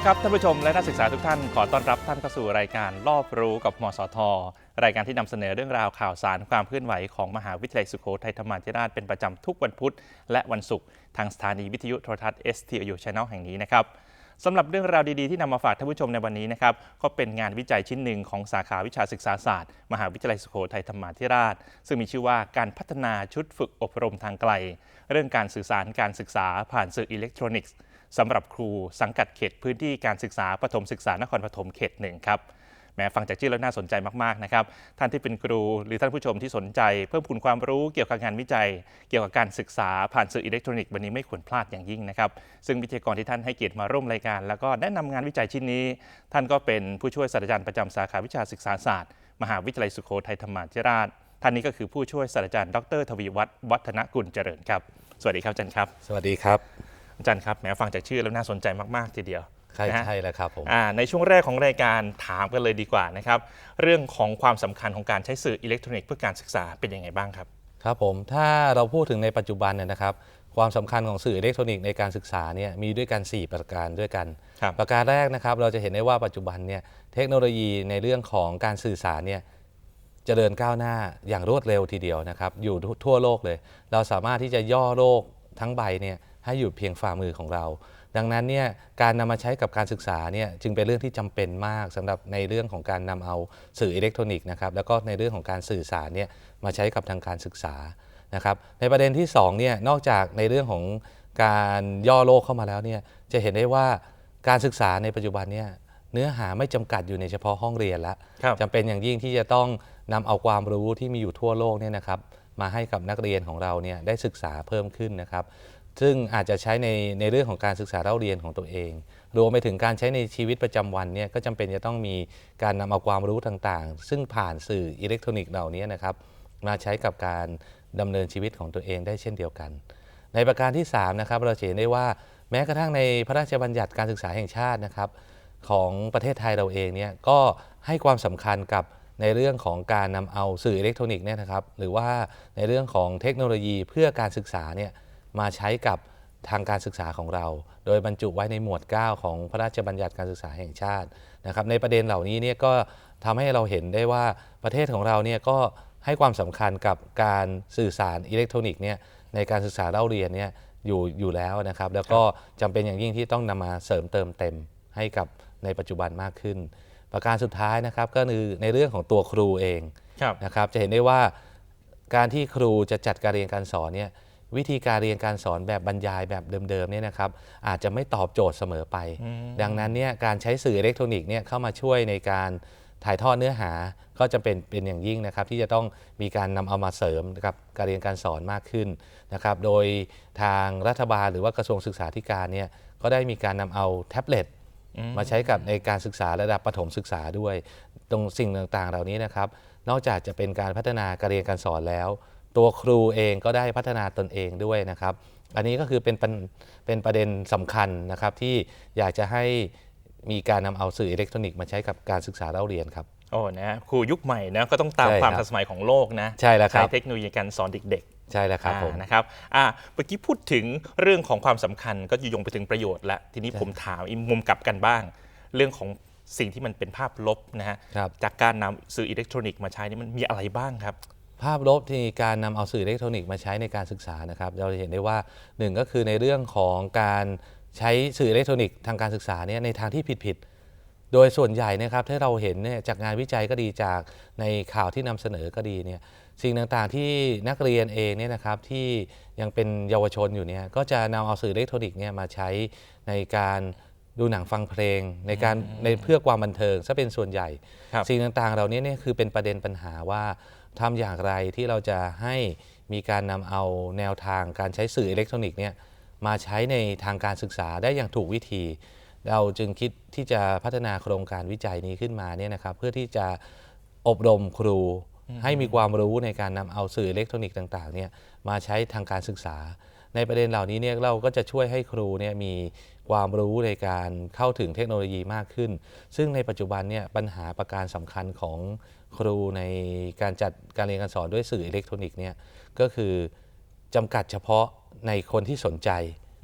ดีครับท่านผู้ชมและนักศึกษาทุกท่านขอต้อนรับท่านเข้าสู่รายการรอบรู้กับมสท รายการที่นำเสนอเรื่องราวข่าวสารความเคลื่อนไหวของมหาวิทยาลัยสุโขทัยธรรมาธิราชเป็นประจำทุกวันพุธและวันศุกร์ทางสถานีวิทยุโทรทัศน์ STU Channel แห่งนี้นะครับสำหรับเรื่องราวดีๆที่นำมาฝากท่านผู้ชมในวันนี้นะครับก็เป็นงานวิจัยชิ้นหนึ่งของสาขาวิชาศึกษาศาสตร์ มหาวิทยาลัยสุโขทัยธรรมาธิราช ซึ่งมีชื่อว่าการพัฒนาชุดฝึกอบรมทางไกล เรื่องการสื่อสารการศึกษาผ่านสื่ออิเล็กทรอนิกส์ สำหรับครูสังกัดเขตพื้นที่การศึกษาประถมศึกษานครปฐมเขตหนึ่งครับแม้ฟังจากชื่อแล้วน่าสนใจมากๆนะครับ ท่านที่เป็นครูหรือท่านผู้ชมที่สนใจ เพิ่มพูนความรู้เกี่ยวกับงานวิจัย เกี่ยวกับการศึกษาผ่านสื่ออิเล็กทรอนิกส์วันนี้ไม่ควรพลาดอย่างยิ่งนะครับ ซึ่งวิทยากรที่ท่านให้เกียรติมาร่วมรายการ แล้วก็แนะนำงานวิจัยชิ้นนี้ ท่านก็เป็นผู้ช่วยศาสตราจารย์ประจำสาขาวิชาศึกษาศาสตร์ มหาวิทยาลัยสุโขทัยธรรมาธิราช ท่านนี้ก็คือผู้ช่วยศาสตราจารย์ ดร ทวีวัฒน์วัฒนกุลเจริญครับ สวัสดีครับอาจารย์ครับ สวัสดีครับ อาจารย์ครับแหมฟังจากชื่อแล้วน่าสนใจมาก ๆ ทีเดียวใช่นะฮะ ใช่แล้วครับผมอ่าในช่วงแรกของรายการถามกันเลยดีกว่านะครับ เรื่องของความสำคัญของการใช้สื่ออิเล็กทรอนิกส์เพื่อการศึกษาเป็นยังไงบ้างครับ ครับผมถ้าเราพูดถึงในปัจจุบันเนี่ยนะครับ ความสำคัญของสื่ออิเล็กทรอนิกส์ในการศึกษาเนี่ยมีด้วยกัน 4 ประการด้วยกัน ครับ ประการแรกนะครับเราจะเห็นได้ว่าปัจจุบันเนี่ยเทคโนโลยีในเรื่องของการสื่อสารเนี่ยเจริญก้าวหน้าอย่างรวดเร็วทีเดียวนะครับอยู่ทั่วโลกเลย เราสามารถที่จะย่อโลกทั้งใบเนี่ย ให้อยู่เพียงฝ่ามือของเรา ดังนั้นเนี่ยการนำมาใช้กับการศึกษาเนี่ยจึงเป็นเรื่องที่จำเป็นมากสำหรับในเรื่องของการนำเอาสื่ออิเล็กทรอนิกส์นะครับแล้วก็ในเรื่องของการสื่อสารเนี่ยมาใช้กับทางการศึกษานะครับในประเด็นที่2เนี่ยนอกจากในเรื่องของการย่อโลกเข้ามาแล้วเนี่ยจะเห็นได้ว่าการศึกษาในปัจจุบันเนี่ยเนื้อหาไม่จำกัดอยู่ในเฉพาะห้องเรียนแล้วครับจำเป็นอย่างยิ่งที่จะต้องนำเอาความรู้ที่มีอยู่ทั่วโลกเนี่ยนะครับมาให้กับนักเรียนของเราเนี่ยได้ศึกษาเพิ่มขึ้นนะครับ ซึ่งอาจจะใช้ในในเรื่องของการศึกษาเล่าเรียนของตัวเอง รวมไปถึงการใช้ในชีวิตประจำวันเนี่ยก็จำเป็นจะต้องมีการนำเอาความรู้ต่างๆ ซึ่งผ่านสื่ออิเล็กทรอนิกส์เหล่านี้นะครับมาใช้กับการดำเนินชีวิตของตัวเองได้เช่นเดียวกัน ในประการที่3นะครับเราเห็นได้ว่าแม้กระทั่งในพระราชบัญญัติการศึกษาแห่งชาตินะครับของประเทศไทยเราเองเนี่ยก็ให้ความสำคัญกับในเรื่องของการนำเอาสื่ออิเล็กทรอนิกส์เนี่ยนะครับหรือว่าในเรื่องของเทคโนโลยีเพื่อการศึกษาเนี่ย มาใช้กับทางการศึกษาของเรา โดยบรรจุไว้ในหมวด 9 ของพระราชบัญญัติการศึกษาแห่งชาตินะครับในประเด็นเหล่านี้เนี่ยก็ทำให้เราเห็นได้ว่าประเทศของเราเนี่ยก็ให้ความสำคัญกับการสื่อสารอิเล็กทรอนิกส์เนี่ยในการศึกษาเล่าเรียนเนี่ยอยู่อยู่แล้วนะครับ แล้วก็จำเป็นอย่างยิ่งที่ต้องนำมาเสริมเติมเต็มให้กับในปัจจุบันมากขึ้น ประการสุดท้ายนะครับก็คือในเรื่องของตัวครูเองครับนะครับจะเห็นได้ว่าการที่ครูจะจัดการเรียนการสอนเนี่ย วิธีการเรียนการสอนแบบบรรยายแบบเดิมๆเนี่ยนะครับอาจจะไม่ตอบโจทย์เสมอไป ดังนั้นเนี่ยการใช้สื่ออิเล็กทรอนิกส์เนี่ยเข้ามาช่วยในการถ่ายทอดเนื้อหาก็จะเป็นเป็นอย่างยิ่งนะครับ ที่จะต้องมีการนำเอามาเสริมกับการเรียนการสอนมากขึ้นนะครับ โดยทางรัฐบาลหรือว่ากระทรวงศึกษาธิการเนี่ยก็ได้มีการนำเอาแท็บเล็ตมาใช้กับในการศึกษาระดับประถมศึกษาด้วย ตรงสิ่งต่างๆ เหล่านี้นะครับ นอกจากจะเป็นการพัฒนาการเรียนการสอนแล้ว ตัวครูเองก็ได้พัฒนาตนเองด้วยนะครับ อันนี้ก็คือเป็นปัญเป็นประเด็นสำคัญนะครับที่อยากจะให้มีการนำเอาสื่ออิเล็กทรอนิกส์มาใช้กับการศึกษาเล่าเรียนครับโอ้นะครูยุคใหม่นะก็ต้องตามใช่ความครับทันสมัยของโลกนะใช่แล้วครับเทคโนโลยีการสอนเด็กๆใช่แล้วครับผมอ่านะครับอ่าเมื่อกี้พูดถึงเรื่องของความสำคัญก็โยงไปถึงประโยชน์และทีนี้ผมถามอีกมุมกลับกันบ้าง เรื่องของสิ่งที่มันเป็นภาพลบนะฮะครับจากการนำสื่ออิเล็กทรอนิกส์มาใช้นี่มันมีอะไรบ้างครับ ภาพลบที่การนำเอาสื่ออิเล็กทรอนิกส์มาใช้ในการศึกษานะครับ เราจะเห็นได้ว่าหนึ่งก็คือในเรื่องของการใช้สื่ออิเล็กทรอนิกส์ทางการศึกษาเนี่ยในทางที่ผิดๆโดยส่วนใหญ่นะครับที่เราเห็นเนี่ยจากงานวิจัยก็ดีจากในข่าวที่นำเสนอก็ดีเนี่ยสิ่งต่างๆที่นักเรียนเองเนี่ยนะครับที่ยังเป็นเยาวชนอยู่เนี่ยก็จะนำเอาสื่ออิเล็กทรอนิกส์เนี่ยมาใช้ในการดูหนังฟังเพลง ในการในเพื่อความบันเทิงซะเป็นส่วนใหญ่ครับสิ่งต่างๆ เหล่านี้เนี่ยคือเป็นประเด็นปัญหาว่า ทำอย่างไรที่เราจะให้มีการนำเอาแนวทางการใช้สื่ออิเล็กทรอนิกส์เนี่ยมาใช้ในทางการศึกษาได้อย่างถูกวิธี เราจึงคิดที่จะพัฒนาโครงการวิจัยนี้ขึ้นมาเนี่ยนะครับเพื่อที่จะอบรมครูให้มีความรู้ในการนำเอาสื่ออิเล็กทรอนิกส์ต่างๆเนี่ยมาใช้ทางการศึกษา ในประเด็นเหล่านี้เนี่ยเราก็จะช่วยให้ครูเนี่ยมีความรู้ในการเข้าถึงเทคโนโลยีมากขึ้น ซึ่งในปัจจุบันเนี่ยปัญหาประการสำคัญของ ครูในการจัดการเรียนการสอนด้วยสื่ออิเล็กทรอนิกส์เนี่ยก็คือจำกัดเฉพาะในคนที่สนใจ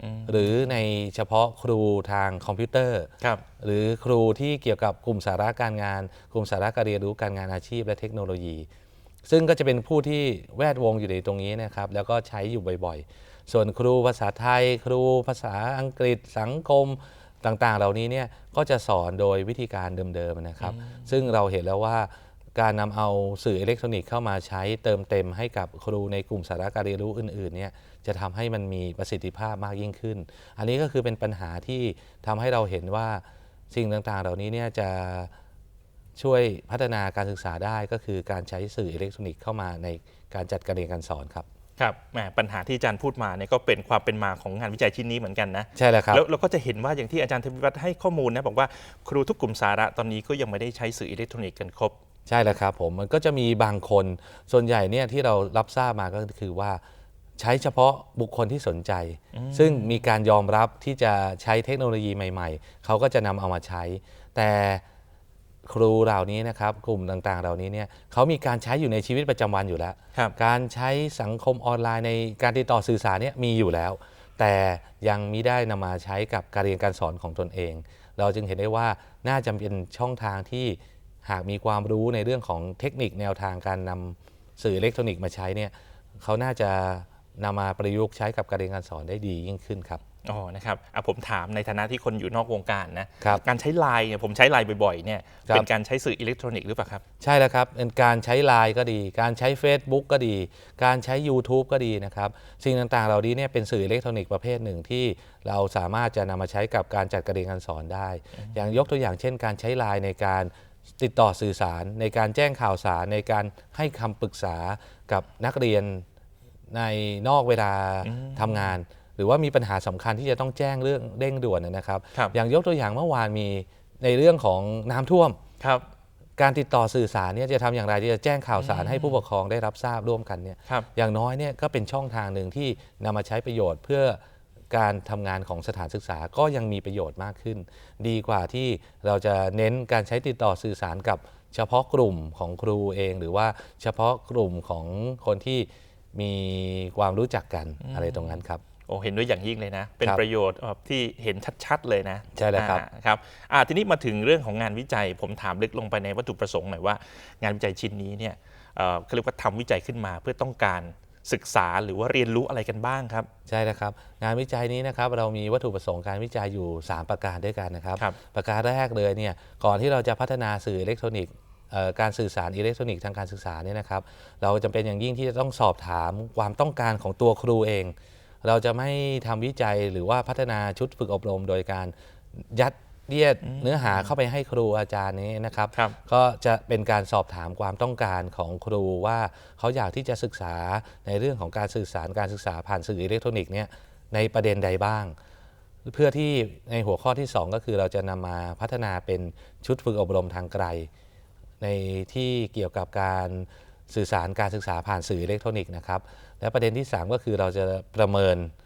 อืมหรือในเฉพาะครูทางคอมพิวเตอร์ครับหรือครูที่เกี่ยวกับกลุ่มสาระการงาน กลุ่มสาระการเรียนรู้การงานอาชีพและเทคโนโลยี ซึ่งก็จะเป็นผู้ที่แวดวงอยู่ในตรงนี้นะครับแล้วก็ใช้อยู่บ่อยๆ ส่วนครูภาษาไทย ครูภาษาอังกฤษสังคมต่างๆ เหล่านี้เนี่ยก็จะสอนโดยวิธีการเดิมๆนะครับ ซึ่งเราเห็นแล้วว่า การนำเอาสื่ออิเล็กทรอนิกส์เข้ามาใช้เติมเต็มให้กับครูในกลุ่มสาระการเรียนรู้อื่นๆเนี่ยจะทำให้มันมีประสิทธิภาพมากยิ่งขึ้น อันนี้ก็คือเป็นปัญหาที่ทำให้เราเห็นว่าสิ่งต่างๆ เหล่านี้เนี่ยจะช่วยพัฒนาการศึกษาได้ก็คือการใช้สื่ออิเล็กทรอนิกส์เข้ามาในการจัดการเรียนการสอนครับครับแหมปัญหาที่อาจารย์พูดมาเนี่ยก็เป็นความเป็นมาของงานวิจัยชิ้นนี้เหมือนกันนะใช่แล้วครับแล้วเราก็จะเห็นว่าอย่างที่อาจารย์ธวิวัฒน์ให้ข้อมูลนะบอกว่าครูทุกกลุ่มสาระตอนนี้ก็ยังไม่ได้ใช้สื่ออิเล็กทรอนิกส์กันครบ ใช่แล้วครับผมมันก็จะมีบางคนส่วนใหญ่เนี่ยที่เรารับทราบมาก็คือว่า ใช้เฉพาะบุคคลที่สนใจ ซึ่งมีการยอมรับที่จะใช้เทคโนโลยีใหม่ๆ เขาก็จะนำเอามาใช้ แต่ครูเหล่านี้นะครับกลุ่มต่างๆ เหล่านี้เนี่ยเขามีการใช้อยู่ในชีวิตประจำวันอยู่แล้ว ครับ การใช้สังคมออนไลน์ในการติดต่อสื่อสารเนี่ยมีอยู่แล้ว แต่ยังมิได้นำมาใช้กับการเรียนการสอนของตนเอง เราจึงเห็นได้ว่าน่าจะเป็นช่องทางที่ หากมีความรู้ในเรื่องของเทคนิคแนวทางการนำสื่ออิเล็กทรอนิกส์มาใช้เนี่ยเขาน่าจะนำมาประยุกต์ใช้กับการเรียนการสอนได้ดียิ่งขึ้นครับอ๋อนะครับอะผมถามในฐานะที่คนอยู่นอกวงการนะครับการใช้ไลน์เนี่ยผมใช้ไลน์บ่อยๆเนี่ยครับเป็นการใช้สื่ออิเล็กทรอนิกส์หรือเปล่าครับ ใช่แล้วครับเป็นการใช้ไลน์ก็ดี การใช้ Facebook ก็ดี การใช้ YouTube ก็ดีนะครับสิ่งต่างๆ เหล่านี้เนี่ยเป็นสื่ออิเล็กทรอนิกส์ประเภทหนึ่งที่เราสามารถจะนำมาใช้กับการจัดการเรียนการสอนได้ อย่างยกตัวอย่างเช่น การใช้ไลน์ในการ ติดต่อสื่อสารในการแจ้งข่าวสารในการให้คำปรึกษากับนักเรียนในนอกเวลาทำงาน หรือว่ามีปัญหาสำคัญที่จะต้องแจ้งเรื่องเร่งด่วนนะครับครับอย่างยกตัวอย่างเมื่อวานมีในเรื่องของน้ำท่วมครับการติดต่อสื่อสารเนี่ยจะทำอย่างไรที่จะแจ้งข่าวสารให้ผู้ปกครองได้รับทราบร่วมกันเนี่ยครับอย่างน้อยเนี่ยก็เป็นช่องทางหนึ่งที่นำมาใช้ประโยชน์เพื่อ การทำงานของสถานศึกษาก็ยังมีประโยชน์มากขึ้น ดีกว่าที่เราจะเน้นการใช้ติดต่อสื่อสารกับเฉพาะกลุ่มของครูเอง หรือว่าเฉพาะกลุ่มของคนที่มีความรู้จักกันอะไรตรงนั้นครับโอ้เห็นด้วยอย่างยิ่งเลยนะ เป็นครับประโยชน์เอ่อที่เห็นชัด ๆ เลยนะใช่แล้วครับอ่าครับอ่าทีนี้มาถึงเรื่องของงานวิจัย ผมถามลึกลงไปในวัตถุประสงค์หน่อยว่า งานวิจัยชิ้นนี้เนี่ยเอ่อเขาเรียกว่าทำวิจัยขึ้นมาเพื่อต้องการ ศึกษาหรือว่าเรียนรู้อะไรกันบ้างครับ ใช่แล้วครับ งานวิจัยนี้นะครับเรามีวัตถุประสงค์การวิจัยอยู่ 3 ประการด้วยกันนะครับครับประการแรกเลยเนี่ยก่อนที่เราจะพัฒนาสื่ออิเล็กทรอนิกส์เอ่อการสื่อสารอิเล็กทรอนิกส์ทางการศึกษาเนี่ยนะครับ เราจำเป็นอย่างยิ่งที่จะต้องสอบถามความต้องการของตัวครูเอง เราจะไม่ทำวิจัยหรือว่าพัฒนาชุดฝึกอบรม โดยการยัด เยียดเนื้อหาเข้าไปให้ครูอาจารย์นี้นะครับ ครับก็จะเป็นการสอบถามความต้องการของครูว่าเขาอยากที่จะศึกษาในเรื่องของการสื่อสารการศึกษาผ่านสื่ออิเล็กทรอนิกส์เนี่ยในประเด็นใดบ้าง เพื่อที่ในหัวข้อที่ 2 ก็คือเราจะนำมาพัฒนาเป็นชุดฝึกอบรมทางไกล ในที่เกี่ยวกับการสื่อสารการศึกษาผ่านสื่ออิเล็กทรอนิกส์นะครับ และประเด็นที่ 3 ก็คือเราจะประเมินครับ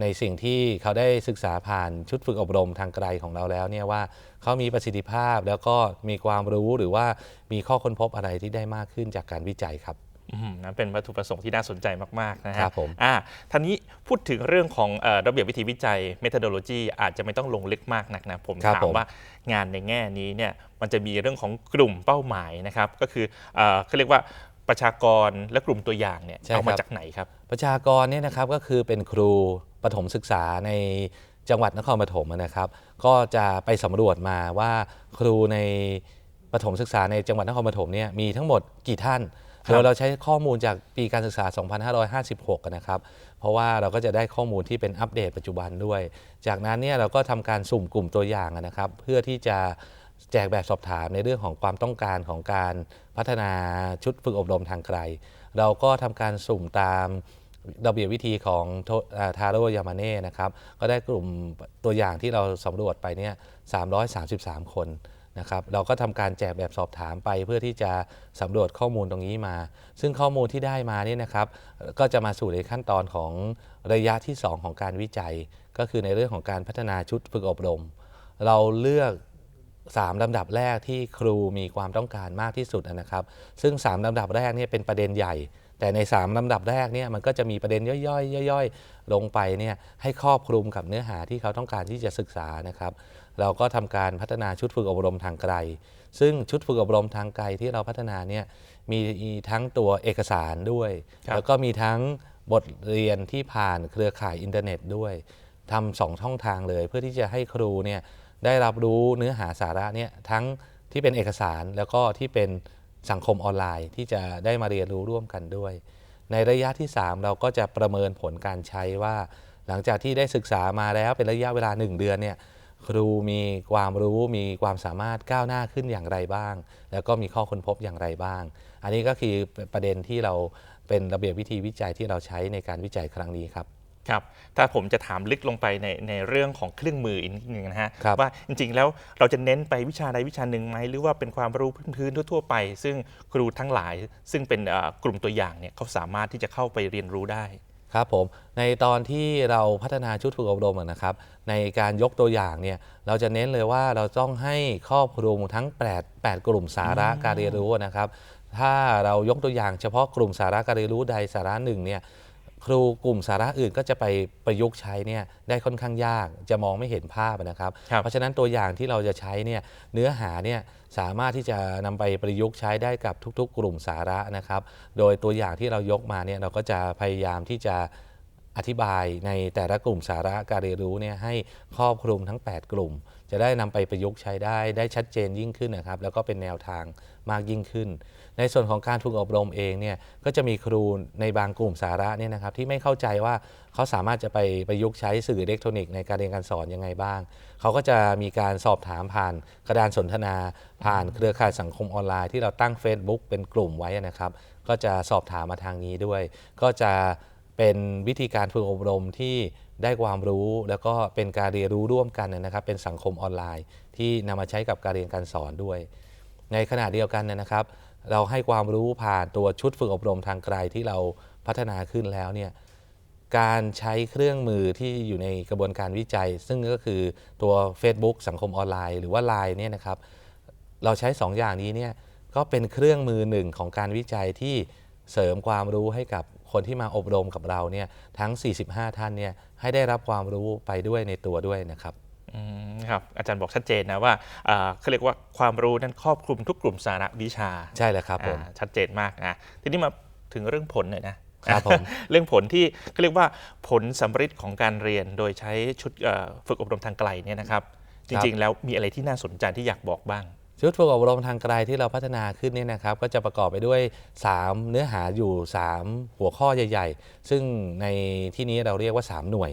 ในสิ่งที่เขาได้ศึกษาผ่านชุดฝึกอบรมทางไกลของเราแล้วเนี่ยว่าเขามีประสิทธิภาพแล้วก็มีความรู้หรือว่ามีข้อค้นพบอะไรที่ได้มากขึ้นจากการวิจัยครับอืมนั่นเป็นวัตถุประสงค์ที่น่าสนใจมากๆนะฮะครับผมอ่าท่านี้พูดถึงเรื่องของเอ่อระเบียบวิธีวิจัย methodology อาจจะไม่ต้องลงลึกมากนักนะผมครับถามผมว่างานในแง่นี้เนี่ยมันจะมีเรื่องของกลุ่มเป้าหมายนะครับ ก็คือเอ่อเขาเรียกว่าประชากรและกลุ่มตัวอย่างเนี่ยใช่เอามาครับจากไหนครับ ประชากรเนี่ยนะครับก็คือเป็นครู ปฐมศึกษาในจังหวัดนครปฐมนะครับ ก็จะไปสำรวจมาว่าครูในปฐมศึกษาในจังหวัดนครปฐมเนี่ยมีทั้งหมดกี่ท่านครับโดยเราใช้ข้อมูลจากปีการศึกษา 2556 นะครับ เพราะว่าเราก็จะได้ข้อมูลที่เป็นอัปเดตปัจจุบันด้วย จากนั้นเนี่ยเราก็ทำการสุ่มกลุ่มตัวอย่างนะครับ เพื่อที่จะแจกแบบสอบถามในเรื่องของความต้องการของการพัฒนาชุดฝึกอบรมทางไกล เราก็ทำการสุ่มตาม ระเบียบวิธีของทาโร่ยามาเน่นะครับก็ได้กลุ่มตัวอย่างที่เราสำรวจไปเนี่ย333 คนนะครับเราก็ทำการแจกแบบสอบถามไปเพื่อที่จะสำรวจข้อมูลตรงนี้มา ซึ่งข้อมูลที่ได้มาเนี่ยนะครับ ก็จะมาสู่ในขั้นตอนของระยะที่ 2 ของการวิจัย ก็คือในเรื่องของการพัฒนาชุดฝึกอบรม เราเลือก 3 ลำดับแรกที่ครูมีความต้องการมากที่สุดนะครับ ซึ่ง 3 ลำดับแรกเนี่ยเป็นประเด็นใหญ่ แต่ใน 3 ลำดับแรกเนี่ยมันก็จะมีประเด็นย่อยๆย่อยๆ ลงไปเนี่ยให้ครอบคลุมกับเนื้อหาที่เขาต้องการที่จะศึกษานะครับ เราก็ทำการพัฒนาชุดฝึกอบรมทางไกล ซึ่งชุดฝึกอบรมทางไกลที่เราพัฒนาเนี่ยมีทั้งตัวเอกสารด้วยครับแล้วก็มีทั้งบทเรียนที่ผ่านเครือข่ายอินเทอร์เน็ตด้วยทำสองช่องทางเลย เพื่อที่จะให้ครูเนี่ยได้รับรู้เนื้อหาสาระเนี่ยทั้งที่เป็นเอกสารแล้วก็ที่เป็น สังคมออนไลน์ที่จะได้มาเรียนรู้ร่วมกันด้วย ในระยะที่ 3 เราก็จะประเมินผลการใช้ว่า หลังจากที่ได้ศึกษามาแล้วเป็นระยะเวลา 1 เดือนเนี่ยครูมีความรู้มีความสามารถก้าวหน้าขึ้นอย่างไรบ้าง แล้วก็มีข้อค้นพบอย่างไรบ้าง อันนี้ก็คือประเด็นที่เราเป็นระเบียบวิธีวิจัยที่เราใช้ในการวิจัยครั้งนี้ครับ ครับถ้าผมจะถามลึกลงไปในในเรื่องของเครื่องมืออีกนิดนึงนะฮะครับว่าจริงๆแล้วเราจะเน้นไปวิชาใดวิชาหนึ่งไหมหรือว่าเป็นความรู้พื้นๆทั่วๆไป ซึ่งครูทั้งหลาย ซึ่งเป็นเอ่อกลุ่มตัวอย่างเนี่ยเขาสามารถที่จะเข้าไปเรียนรู้ได้ ครับผมในตอนที่เราพัฒนาชุดฝึกอบรมอะนะครับในการยกตัวอย่างเนี่ยเราจะเน้นเลยว่าเราต้องให้ครอบคลุมทั้ง8 8กลุ่มสาระการเรียนรู้นะครับถ้าเรายกตัวอย่างเฉพาะกลุ่มสาระการเรียนรู้ใดสาระหนึ่งเนี่ย ครูกลุ่มสาระอื่นก็จะไปประยุกต์ใช้เนี่ยได้ค่อนข้างยากจะมองไม่เห็นภาพนะครับ ครับ เพราะฉะนั้นตัวอย่างที่เราจะใช้เนี่ยเนื้อหาเนี่ยสามารถที่จะนำไปประยุกต์ใช้ได้กับทุก ๆ กลุ่มสาระนะครับ โดยตัวอย่างที่เรายกมาเนี่ยเราก็จะพยายามที่จะ อธิบายในแต่ละกลุ่มสาระการเรียนรู้เนี่ยให้ครอบคลุมทั้ง 8 กลุ่ม จะได้นำไปประยุกต์ใช้ได้ได้ชัดเจนยิ่งขึ้นนะครับ แล้วก็เป็นแนวทางมากยิ่งขึ้น ในส่วนของการฝึกอบรมเองเนี่ยก็จะมีครูในบางกลุ่มสาระเนี่ยนะครับที่ไม่เข้าใจว่าเขาสามารถจะไปประยุกต์ใช้สื่ออิเล็กทรอนิกส์ในการเรียนการสอนยังไงบ้าง เขาก็จะมีการสอบถามผ่านกระดานสนทนา ผ่านเครือข่ายสังคมออนไลน์ที่เราตั้ง Facebook เป็นกลุ่มไว้นะครับ ก็จะสอบถามมาทางนี้ด้วย ก็จะ เป็นวิธีการฝึกอบรมที่ได้ความรู้แล้วก็เป็นการเรียนรู้ร่วมกันนะครับ เป็นสังคมออนไลน์ ที่นำมาใช้กับการเรียนการสอนด้วย ในขณะเดียวกันเนยนะครับ เราให้ความรู้ผ่านตัวชุดฝึกอบรมทางไกลที่เราพัฒนาขึ้นแล้วเนี่ยการใช้เครื่องมือที่อยู่ในกระบวนการวิจัย ซึ่งก็คือตัว Facebook สังคมออนไลน์ หรือว่า Line เนี่ยนะครับเราใช้ 2อย่างนี้เนี่ยก็เป็นเครื่องมือหนึ่งของการวิจัยที่เสริมความรู้ให้กับ คนที่มาอบรมกับเราเนี่ยทั้ง 45 ท่านเนี่ยให้ได้รับความรู้ไปด้วยในตัวด้วยนะครับอืมครับอาจารย์บอกชัดเจนนะว่าอ่าเขาเรียกว่าความรู้นั้นครอบคลุมทุกกลุ่มสาระวิชาใช่แล้วครับผมอ่าชัดเจนมากนะทีนี้มาถึงเรื่องผลหน่อยนะครับผมเรื่องผลที่เขาเรียกว่าผลสำฤทธิ์ของการเรียนโดยใช้ชุดเอ่อฝึกอบรมทางไกลเนี่ยนะครับ จริงๆ แล้วมีอะไรที่น่าสนใจที่อยากบอกบ้าง ชุดฝึกอบรมทางไกลที่เราพัฒนาขึ้นเนี่ยนะครับก็จะประกอบไปด้วย 3 เนื้อหาอยู่ 3 หัวข้อใหญ่ ๆ ซึ่งในที่นี้เราเรียกว่า 3 หน่วย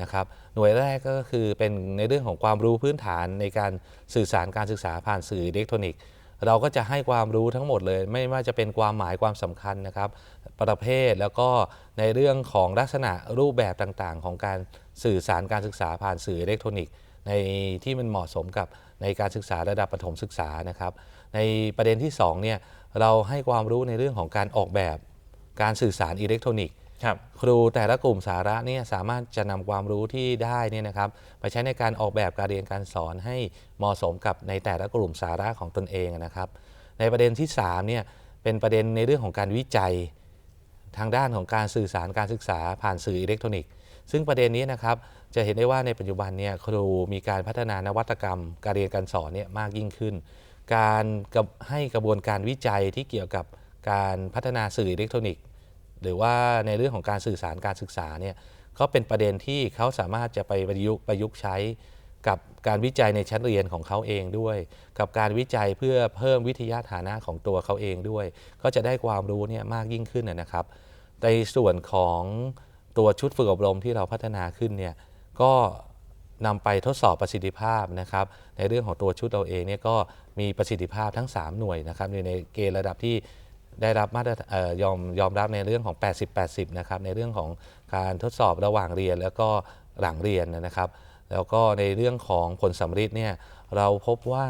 นะครับหน่วยแรกก็คือเป็นในเรื่องของความรู้พื้นฐานในการสื่อสารการศึกษาผ่านสื่ออิเล็กทรอนิกส์ เราก็จะให้ความรู้ทั้งหมดเลย ไม่ว่าจะเป็นความหมายความสำคัญนะครับประเภทแล้วก็ในเรื่องของลักษณะรูปแบบต่างๆ ของการสื่อสารการศึกษาผ่านสื่ออิเล็กทรอนิกส์ ในที่มันเหมาะสมกับ ในการศึกษาระดับประถมศึกษานะครับ ในประเด็นที่2เนี่ยเราให้ความรู้ในเรื่องของการออกแบบการสื่อสารอิเล็กทรอนิกส์ครับครูแต่ละกลุ่มสาระเนี่ยสามารถจะนำความรู้ที่ได้เนี่ยนะครับไปใช้ในการออกแบบการเรียนการสอนให้เหมาะสมกับในแต่ละกลุ่มสาระของตนเองนะครับ ในประเด็นที่3เนี่ยเป็นประเด็นในเรื่องของการวิจัยทางด้านของการสื่อสารการศึกษาผ่านสื่ออิเล็กทรอนิกส์ ซึ่งประเด็นนี้นะครับ จะเห็นได้ว่าในปัจจุบันเนี่ยครูมีการพัฒนานวัตกรรม การเรียนการสอนเนี่ยมากยิ่งขึ้น การให้กระบวนการวิจัยที่เกี่ยวกับการพัฒนาสื่ออิเล็กทรอนิกส์ หรือว่าในเรื่องของการสื่อสารการศึกษาเนี่ยก็เป็นประเด็นที่เขาสามารถจะไปประยุกต์ประยุกต์ใช้กับการวิจัยในชั้นเรียนของเขาเองด้วย กับการวิจัยเพื่อเพิ่มวิทยาฐานะของตัวเขาเองด้วย ก็จะได้ความรู้เนี่ยมากยิ่งขึ้นนะครับ ในส่วนของตัวชุดฝึกอบรมที่เราพัฒนาขึ้นเนี่ย ก็นำไปทดสอบประสิทธิภาพนะครับ ในเรื่องของตัวชุดเราเองเนี่ยก็มีประสิทธิภาพทั้ง 3 หน่วยนะครับอยู่ในเกณฑ์ระดับที่ได้รับมาตรยอมยอมรับในเรื่องของ 80-80 นะครับ ในเรื่องของการทดสอบระหว่างเรียนแล้วก็หลังเรียนนะครับ แล้วก็ในเรื่องของผลสำฤทธิ์เนี่ยเราพบว่า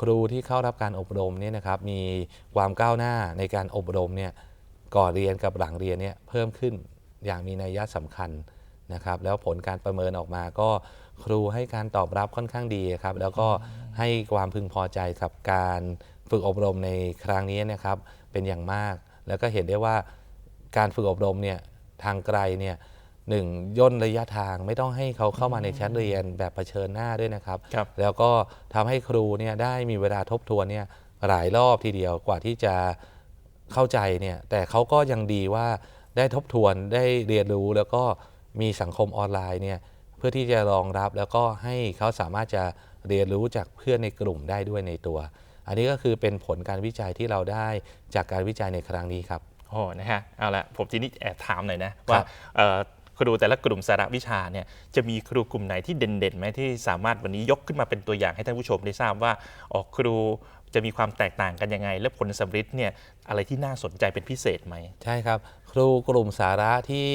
ครูที่เข้ารับการอบรมเนี่ยนะครับมีความก้าวหน้าในการอบรมเนี่ยก่อนเรียนกับหลังเรียนเนี่ยเพิ่มขึ้นอย่างมีนัยยะสำคัญ นะครับแล้วผลการประเมินออกมาก็ครูให้การตอบรับค่อนข้างดีครับแล้วก็ให้ความพึงพอใจกับการฝึกอบรมในครั้งนี้นะครับเป็นอย่างมาก แล้วก็เห็นได้ว่าการฝึกอบรมเนี่ยทางไกลเนี่ยหนึ่งย่นระยะทางไม่ต้องให้เขาเข้ามาในชั้นเรียนแบบเผชิญหน้าด้วยนะครับครับแล้วก็ทำให้ครูเนี่ยได้มีเวลาทบทวนเนี่ยหลายรอบทีเดียวกว่าที่จะเข้าใจเนี่ยแต่เขาก็ยังดีว่าได้ทบทวนได้เรียนรู้แล้วก็ มีสังคมออนไลน์เนี่ยเพื่อที่จะรองรับแล้วก็ให้เขาสามารถจะเรียนรู้จากเพื่อนในกลุ่มได้ด้วยในตัว อันนี้ก็คือเป็นผลการวิจัยที่เราได้จากการวิจัยในครั้งนี้ครับโอ้นะฮะเอาละผมทีนี้แอบถามหน่อยนะครัว่าบเอ่อครูแต่ละกลุ่มสาระวิชาเนี่ยจะมีครูกลุ่มไหนที่เด่นๆไหมที่สามารถวันนี้ยกขึ้นมาเป็นตัวอย่างให้ท่านผู้ชมได้ทราบว่าออกครูจะมีความแตกต่างกันยังไง และผลสำฤทธิ์เนี่ยอะไรที่น่าสนใจเป็นพิเศษไหมใช่ครับ ครูกลุ่มสาระที่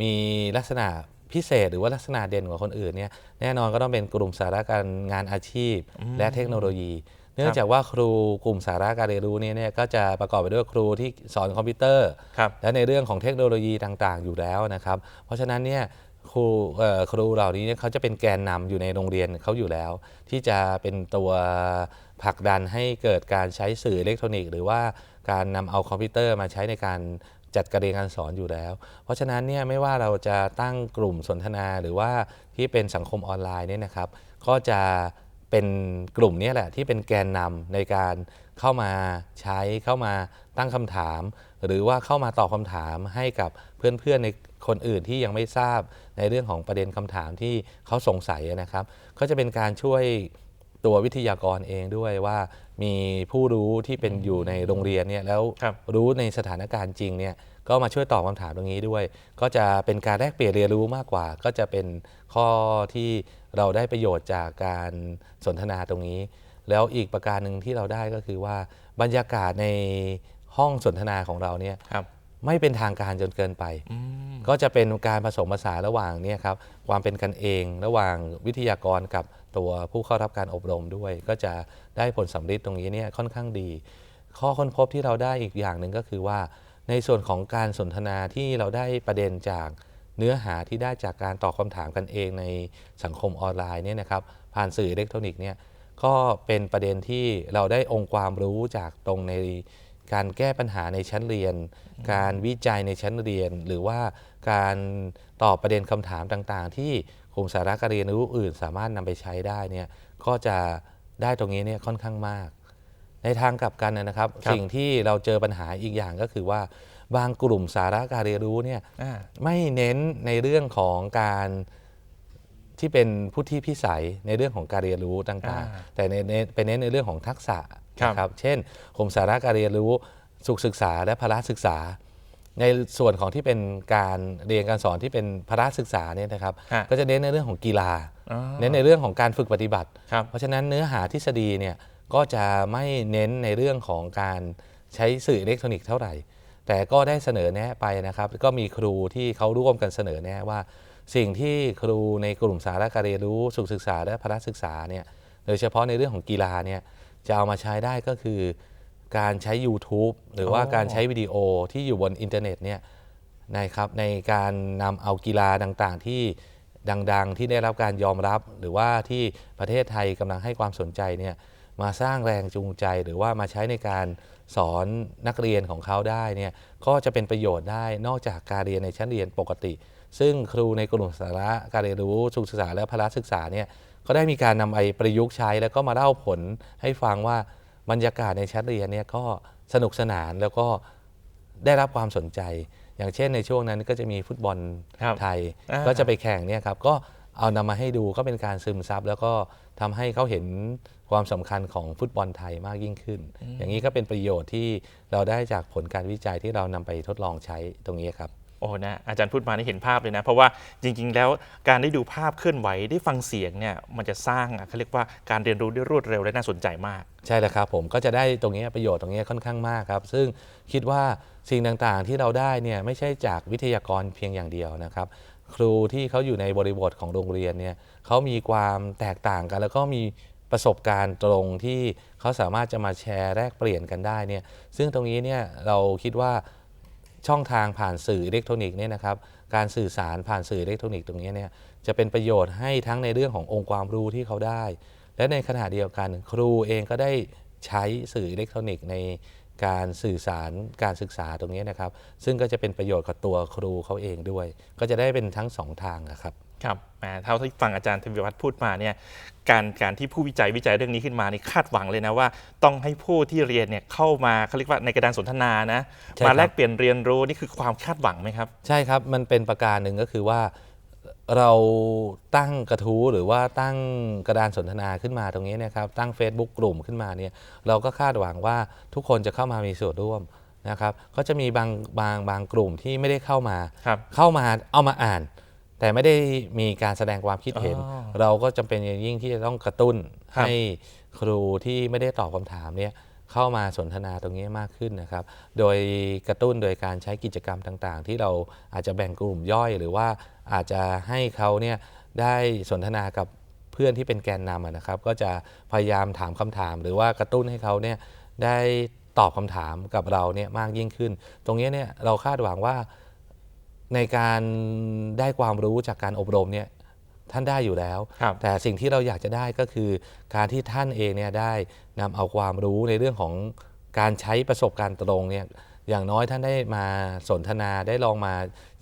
มีลักษณะพิเศษหรือว่าลักษณะเด่นกว่าคนอื่นเนี่ยแน่นอนก็ต้องเป็นกลุ่มสาระการงานอาชีพ และเทคโนโลยี เนื่องจากว่าครูกลุ่มสาระการเรียนรู้เนี้เนี่ยก็จะประกอบไปด้วยครูที่สอนคอมพิวเตอร์ครับและในเรื่องของเทคโนโลยีต่างๆ อยู่แล้วนะครับ เพราะฉะนั้นเนี่ยครูเอ่อครูเหล่านี้เนี่ยเขาจะเป็นแกนนำอยู่ในโรงเรียนเขาอยู่แล้ว ที่จะเป็นตัวผลักดันให้เกิดการใช้สื่ออิเล็กทรอนิกส์ หรือว่าการนำเอาคอมพิวเตอร์มาใช้ในการ จัดการเรียนการสอนอยู่แล้ว เพราะฉะนั้นเนี่ยไม่ว่าเราจะตั้งกลุ่มสนทนาหรือว่าที่เป็นสังคมออนไลน์เนี่ยนะครับ ก็จะเป็นกลุ่มนี้แหละที่เป็นแกนนำในการเข้ามาใช้เข้ามาตั้งคำถาม หรือว่าเข้ามาตอบคำถามให้กับเพื่อนๆในคนอื่นที่ยังไม่ทราบในเรื่องของประเด็นคำถามที่เขาสงสัยนะครับ ก็จะเป็นการช่วย ตัววิทยากรเองด้วยว่ามีผู้รู้ที่เป็นอยู่ในโรงเรียนเนี่ยแล้วครับ รู้ในสถานการณ์จริงเนี่ยก็มาช่วยตอบคำถามตรงนี้ด้วย ก็จะเป็นการแลกเปลี่ยนเรียนรู้มากกว่า ก็จะเป็นข้อที่เราได้ประโยชน์จากการสนทนาตรงนี้ แล้วอีกประการหนึ่งที่เราได้ก็คือว่าบรรยากาศในห้องสนทนาของเราเนี่ยครับไม่เป็นทางการจนเกินไปก็จะเป็นการผสมผสานระหว่างเนี่ยครับความเป็นกันเอง ระหว่างวิทยากรกับ ตัวผู้เข้ารับการอบรมด้วย ก็จะได้ผลสำลิดตรงนี้เนี่ยค่อนข้างดี ข้อค้นพบที่เราได้อีกอย่างหนึ่งก็คือว่า ในส่วนของการสนทนาที่เราได้ประเด็นจากเนื้อหาที่ได้จากการตอบคำถามกันเองในสังคมออนไลน์เนี่ยนะครับผ่านสื่ออิเล็กทรอนิกส์เนี่ยก็เป็นประเด็นที่เราได้องค์ความรู้จากตรงในการแก้ปัญหาในชั้นเรียน การวิจัยในชั้นเรียน หรือว่าการตอบประเด็นคำถามต่างๆ ที่ กลุ่มสาระการเรียนรู้อื่น สามารถนำไปใช้ได้เนี่ยก็จะได้ตรงนี้เนี่ยค่อนข้างมาก ในทางกลับกันนะครับครับสิ่งที่เราเจอปัญหาอีกอย่างก็คือว่า บางกลุ่มสาระการเรียนรู้เนี่ยอ่าไม่เน้นในเรื่องของการที่เป็นผู้ที่พิสัยในเรื่องของการเรียนรู้ต่างอ่าๆแต่ในในไปเน้นในเรื่องของทักษะครับนะครับ เช่นกลุ่มสาระการเรียนรู้สุขศึกษาและพละศึกษา ในส่วนของที่เป็นการเรียนการสอนที่เป็นพละศึกษาเนี่ยนะครับ ฮะก็จะเน้นในเรื่องของกีฬา อ๋อเน้นในเรื่องของการฝึกปฏิบัติ ครับ เพราะฉะนั้นเนื้อหาทฤษฎีเนี่ยก็จะไม่เน้นในเรื่องของการใช้สื่ออิเล็กทรอนิกส์เท่าไหร่ แต่ก็ได้เสนอแนะไปนะครับ ก็มีครูที่เขาร่วมกันเสนอแนะว่า สิ่งที่ครูในกลุ่มสาระการเรียนรู้สุขศึกษาและพละศึกษาเนี่ยโดยเฉพาะในเรื่องของกีฬาเนี่ยจะเอามาใช้ได้ก็คือ การใช้ YouTube หรือว่าอ๋อการใช้วิดีโอที่อยู่บนอินเทอร์เน็ตเนี่ยนะครับในการนำเอากีฬาต่างๆที่ดังๆ ที่ได้รับการยอมรับ หรือว่าที่ประเทศไทยกำลังให้ความสนใจเนี่ยมาสร้างแรงจูงใจหรือว่ามาใช้ในการสอนนักเรียนของเขาได้เนี่ยก็จะเป็นประโยชน์ได้นอกจากการเรียนในชั้นเรียนปกติ ซึ่งครูในกลุ่มสาระการเรียนรู้สุขศึกษาและพละศึกษาเนี่ยก็ได้มีการนำไปประยุกต์ใช้แล้วก็มาเล่าผลให้ฟังว่า บรรยากาศในชั้นเรียนเนี่ยก็สนุกสนานแล้วก็ได้รับความสนใจ อย่างเช่นในช่วงนั้นก็จะมีฟุตบอลครับไทยอ่าก็จะไปแข่งเนี่ยครับก็เอานำมาให้ดูก็เป็นการซึมซับ แล้วก็ทำให้เขาเห็นความสำคัญของฟุตบอลไทยมากยิ่งขึ้น อย่างนี้ก็เป็นประโยชน์ที่เราได้จากผลการวิจัยที่เรานำไปทดลองใช้ตรงนี้ครับ โอ้นะอาจารย์พูดมานี่เห็นภาพเลยนะ เพราะว่าจริง ๆ แล้วการได้ดูภาพเคลื่อนไหวได้ฟังเสียงเนี่ยมันจะสร้างเขาเรียกว่าการเรียนรู้ได้รวดเร็วและน่าสนใจมาก ใช่แล้วครับผมก็จะได้ตรงนี้ประโยชน์ตรงนี้ค่อนข้างมากครับ ซึ่งคิดว่าสิ่งต่างๆที่เราได้เนี่ยไม่ใช่จากวิทยากรเพียงอย่างเดียวนะครับครูที่เขาอยู่ในบริบทของโรงเรียนเนี่ยเขามีความแตกต่างกัน แล้วก็มีประสบการณ์ตรงที่เขาสามารถจะมาแชร์แลกเปลี่ยนกันได้เนี่ยซึ่งตรงนี้เนี่ยเราคิดว่า ช่องทางผ่านสื่ออิเล็กทรอนิกส์เนี่ยนะครับการสื่อสารผ่านสื่ออิเล็กทรอนิกส์ตรงนี้เนี่ยจะเป็นประโยชน์ให้ทั้งในเรื่องขององค์ความรู้ที่เขาได้ และในขณะเดียวกันครูเองก็ได้ใช้สื่ออิเล็กทรอนิกส์ในการสื่อสารการศึกษาตรงนี้นะครับ ซึ่งก็จะเป็นประโยชน์กับตัวครูเขาเองด้วย ก็จะได้เป็นทั้งสองทางนะครับ ครับแหมเท่าที่ฟังอาจารย์ทวีวัฒน์พูดมาเนี่ยการการที่ผู้วิจัยวิจัยเรื่องนี้ขึ้นมานี่คาดหวังเลยนะว่า ต้องให้ผู้ที่เรียนเนี่ยเข้ามาเขาเรียกว่าในกระดานสนทนานะใช่ครับมาแลกเปลี่ยนเรียนรู้นี่คือความคาดหวังไหมครับ ใช่ครับมันเป็นประการหนึ่งก็คือว่าเราตั้งกระทู้หรือว่าตั้งกระดานสนทนาขึ้นมาตรงนี้นะครับตั้ง Facebook กลุ่มขึ้นมาเนี่ยเราก็คาดหวังว่าทุกคนจะเข้ามามีส่วนร่วมนะครับก็จะมีบางบางบางกลุ่มที่ไม่ได้เข้ามาครับเข้ามาเอามาอ่าน แต่ไม่ได้มีการแสดงความคิดเห็นอ๋อเราก็จำเป็นอย่างยิ่งที่จะต้องกระตุ้นครับให้ครูที่ไม่ได้ตอบคำถามเนี่ยเข้ามาสนทนาตรงนี้มากขึ้นนะครับ โดยกระตุ้นโดยการใช้กิจกรรมต่างๆ ที่เราอาจจะแบ่งกลุ่มย่อย หรือว่าอาจจะให้เขาเนี่ยได้สนทนากับเพื่อนที่เป็นแกนนำอะนะครับ ก็จะพยายามถามคำถาม หรือว่ากระตุ้นให้เขาเนี่ยได้ตอบคำถามกับเราเนี่ยมากยิ่งขึ้น ตรงนี้เนี่ยเราคาดหวังว่า ในการได้ความรู้จากการอบรมเนี่ยท่านได้อยู่แล้ว ครับ แต่สิ่งที่เราอยากจะได้ก็คือ การที่ท่านเองเนี่ยได้นำเอาความรู้ในเรื่องของการใช้ประสบการณ์ตรงเนี่ยอย่างน้อยท่านได้มาสนทนาได้ลองมา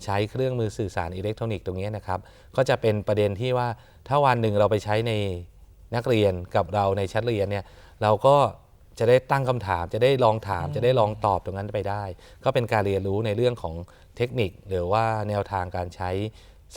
ใช้เครื่องมือสื่อสารอิเล็กทรอนิกส์ตรงนี้นะครับ ก็จะเป็นประเด็นที่ว่าถ้าวันหนึ่งเราไปใช้ในนักเรียนกับเราในชั้นเรียนเนี่ยเราก็จะได้ตั้งคำถาม จะได้ลองถาม จะได้ลองตอบตรงนั้นไปได้ ก็เป็นการเรียนรู้ในเรื่องของ เทคนิคหรือว่าแนวทางการใช้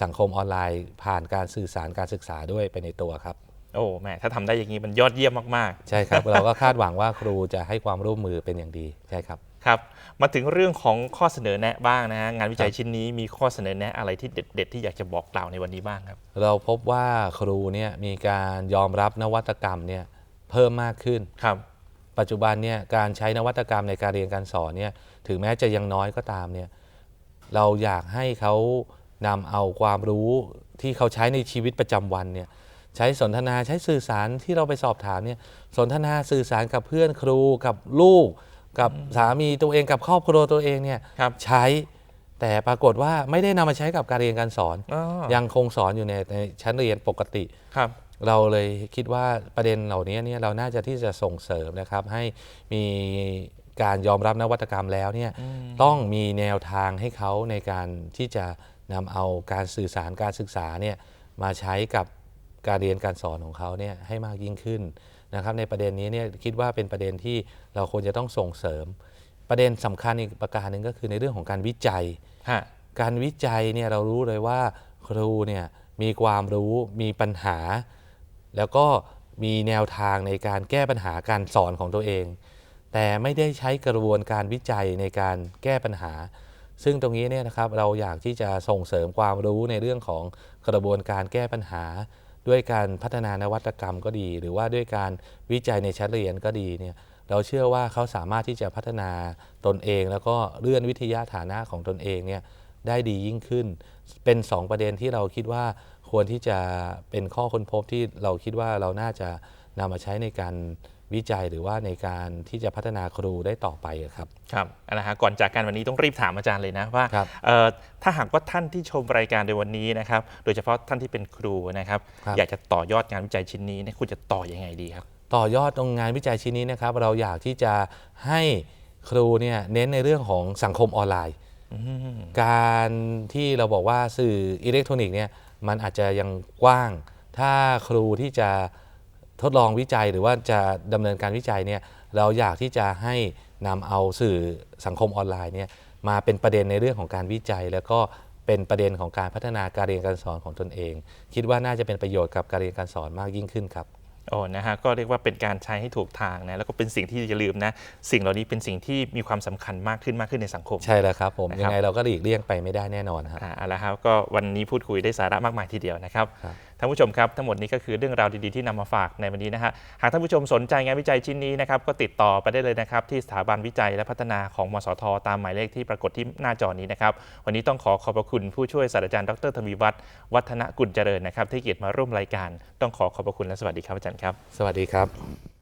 สังคมออนไลน์ ผ่านการสื่อสารการศึกษาด้วยไปในตัวครับ โอ้แหมถ้าทำได้อย่างนี้มันยอดเยี่ยมมากใช่ครับ เราก็คาดหวังว่าครูจะให้ความร่วมมือเป็นอย่างดีใช่ครับๆครับมาถึงเรื่องของข้อเสนอแนะบ้างนะฮะงานวิจัยชิ้นนี้มีข้อเสนอแนะอะไรที่เด็ด ๆ ที่อยากจะบอกกล่าวในวันนี้บ้างครับ เราพบว่าครูเนี่ยมีการยอมรับนวัตกรรมเนี่ยเพิ่มมากขึ้นครับ ปัจจุบันเนี่ยการใช้นวัตกรรมในการเรียนการสอนเนี่ยถึงแม้จะยังน้อยก็ตามเนี่ย เราอยากให้เขานำเอาความรู้ที่เขาใช้ในชีวิตประจำวันเนี่ยใช้สนทนาใช้สื่อสารที่เราไปสอบถามเนี่ยสนทนาสื่อสารกับเพื่อนครูกับลูก กับสามีตัวเองกับครอบครัวตัวเองเนี่ยครับ ใช้แต่ปรากฏว่าไม่ได้นำมาใช้กับการเรียนการสอน อ๋อยังคงสอนอยู่ในในชั้นเรียนปกติ ครับ เราเลยคิดว่าประเด็นเหล่านี้เนี่ยเราน่าจะที่จะส่งเสริมนะครับให้มี การยอมรับนวัตกรรมแล้วเนี่ยต้องมีแนวทางให้เขาในการที่จะนำเอาการสื่อสารการศึกษาเนี่ยมาใช้กับการเรียนการสอนของเขาเนี่ยให้มากยิ่งขึ้นนะครับในประเด็นนี้เนี่ยคิดว่าเป็นประเด็นที่เราควรจะต้องส่งเสริม ประเด็นสำคัญอีกประการหนึ่งก็คือในเรื่องของการวิจัยฮะการวิจัยเนี่ยเรารู้เลยว่าครูเนี่ยมีความรู้มีปัญหา แล้วก็มีแนวทางในการแก้ปัญหาการสอนของตัวเอง แต่ไม่ได้ใช้กระบวนการวิจัยในการแก้ปัญหา ซึ่งตรงนี้เนี่ยนะครับเราอยากที่จะส่งเสริมความรู้ในเรื่องของกระบวนการแก้ปัญหา ด้วยการพัฒนานวัตกรรมก็ดี หรือว่าด้วยการวิจัยในชั้นเรียนก็ดีเนี่ยเราเชื่อว่าเขาสามารถที่จะพัฒนาตนเอง แล้วก็เลื่อนวิทยาฐานะของตนเองเนี่ยได้ดียิ่งขึ้น เป็น 2 ประเด็นที่เราคิดว่าควรที่จะเป็นข้อค้นพบที่เราคิดว่าเราน่าจะนำมาใช้ในการ วิจัยหรือว่าในการที่จะพัฒนาครูได้ต่อไปอะครับครับเอาละฮะก่อนจากกันวันนี้ต้องรีบถามอาจารย์เลยนะว่าครับเอ่อถ้าหากว่าท่านที่ชมรายการในวันนี้นะครับ โดยเฉพาะท่านที่เป็นครูนะครับครับอยากจะต่อยอดงานวิจัยชิ้นนี้เนี่ยคุณจะต่อยังไงดีครับ ต่อยอดตรงงานวิจัยชิ้นนี้นะครับ เราอยากที่จะให้ครูเนี่ยเน้นในเรื่องของสังคมออนไลน์ การที่เราบอกว่าสื่ออิเล็กทรอนิกส์เนี่ยมันอาจจะยังกว้าง ถ้าครูที่จะ ทดลองวิจัยหรือว่าจะดำเนินการวิจัยเนี่ยเราอยากที่จะให้นำเอาสื่อสังคมออนไลน์เนี่ยมาเป็นประเด็นในเรื่องของการวิจัย แล้วก็เป็นประเด็นของการพัฒนาการเรียนการสอนของตนเอง คิดว่าน่าจะเป็นประโยชน์กับการเรียนการสอนมากยิ่งขึ้นครับโอ้นะฮะก็เรียกว่าเป็นการใช้ให้ถูกทางนะแล้วก็เป็นสิ่งที่อย่าลืมนะ สิ่งเหล่านี้เป็นสิ่งที่มีความสำคัญมากขึ้นมากขึ้นในสังคม ใช่แล้วครับผมนะครับยังไงเราก็หลีกเลี่ยงไปไม่ได้แน่นอนครับอ่าเอาละครับก็วันนี้พูดคุยได้สาระมากมายทีเดียวนะครับครับ ท่านผู้ชมครับทั้งหมดนี้ก็คือเรื่องราวดีๆที่นำมาฝากในวันนี้นะฮะหากท่านผู้ชมสนใจงานวิจัยชิ้นนี้นะครับก็ติดต่อไปได้เลยนะครับที่สถาบันวิจัยและพัฒนาของมสท ตามหมายเลขที่ปรากฏที่หน้าจอนี้นะครับวันนี้ต้องขอขอบพระคุณผู้ช่วยศาสตราจารย์ดรธวีวัฒน์วัฒนกุลเจริญนะครับที่เกียรติมาร่วมรายการ ต้องขอขอบพระคุณและสวัสดีครับอาจารย์ครับ สวัสดีครับ